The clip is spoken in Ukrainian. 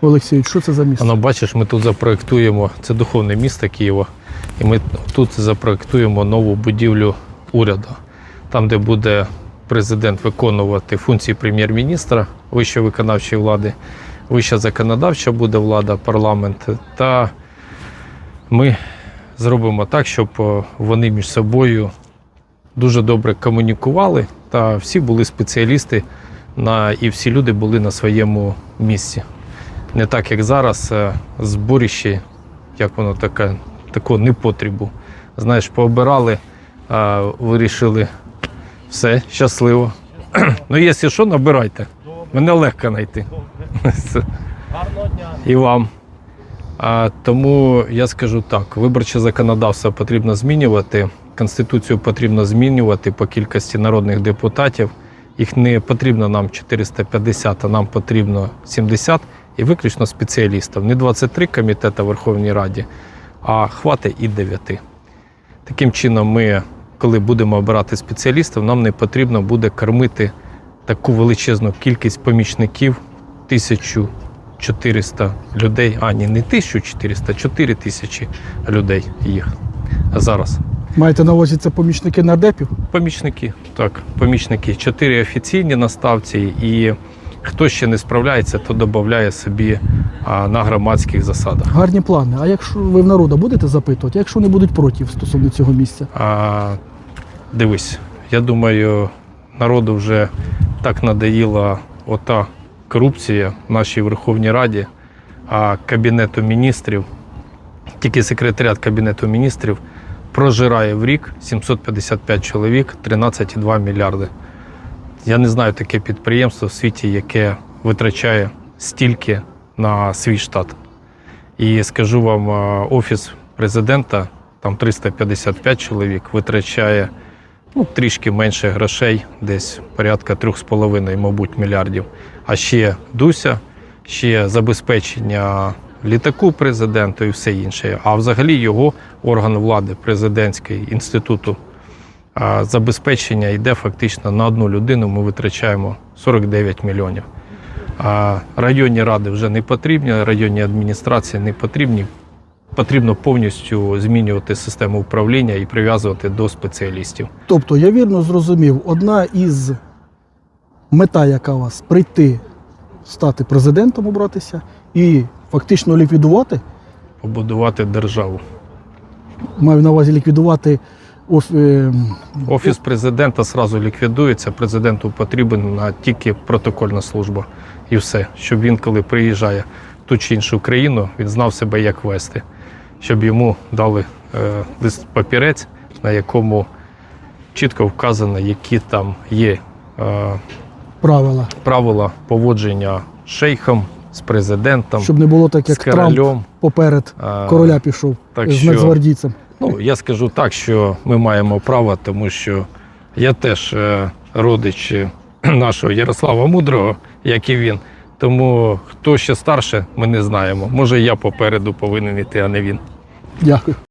Олексій, що це за місце? Воно бачиш, ми тут запроектуємо, це духовне місто Києва, і ми тут запроектуємо нову будівлю уряду, там, де буде президент виконувати функції прем'єр-міністра, вищої виконавчої влади, вища законодавча буде влада, парламент. Та ми зробимо так, щоб е, вони між собою дуже добре комунікували, та всі були спеціалісти на, і всі люди були на своєму місці. Не так, як зараз, зборище, як воно таке, такого непотрібу. Знаєш, пообирали, а, вирішили все, щасливо. ну, якщо що, набирайте. Мене легко знайти. Гарного дня. І вам. А, тому я скажу так: виборче законодавство потрібно змінювати, Конституцію потрібно змінювати по кількості народних депутатів. Їх не потрібно нам 450, а нам потрібно 70 і виключно спеціалістів. Не 23 комітети в Верховній Раді, а хватить і 9. Таким чином, ми, коли будемо обирати спеціалістів, нам не потрібно буде кормити таку величезну кількість помічників, 1400 людей, а ні, не 1400, 4000 людей їх зараз. Маєте на увазі це помічники нардепів? Помічники, так, помічники. Чотири офіційні наставці, і хто ще не справляється, то додає собі а, на громадських засадах. Гарні плани. А якщо ви в народу будете запитувати, якщо не будуть проти стосовно цього місця? А, дивись, я думаю, народу вже так надоїла ота корупція в нашій Верховній Раді, а Кабінету міністрів, тільки секретаріат Кабінету міністрів прожирає в рік 755 чоловік, 13,2 мільярди. Я не знаю таке підприємство в світі, яке витрачає стільки на свій штат. І скажу вам, офіс президента, там 355 чоловік, витрачає ну, трішки менше грошей, десь порядка 3,5, мабуть, мільярдів. А ще Дуся, ще забезпечення літаку президенту і все інше. А взагалі його орган влади, президентський інституту а, забезпечення йде фактично на одну людину. Ми витрачаємо 49 мільйонів. А районні ради вже не потрібні, районні адміністрації не потрібні. Потрібно повністю змінювати систему управління і прив'язувати до спеціалістів. Тобто, я вірно зрозумів, одна із мета, яка у вас прийти, стати президентом, обратися і фактично ліквідувати, Побудувати державу. маю на увазі ліквідувати оф, е, Офіс президента сразу ліквідується. Президенту потрібна тільки протокольна служба. І все, щоб він, коли приїжджає в ту чи іншу країну, він знав себе, як вести, щоб йому дали е, лист папірець, на якому чітко вказано, які там є е, правила, правила поводження з шейхом, з президентом, щоб не було так, з як Трамп поперед короля пішов так з що- нацгвардійцем. Ну, я скажу так, що ми маємо право, тому що я теж е, родич е, нашого Ярослава Мудрого, як і він. Тому хто ще старше, ми не знаємо. Може, я попереду повинен іти, а не він. Дякую.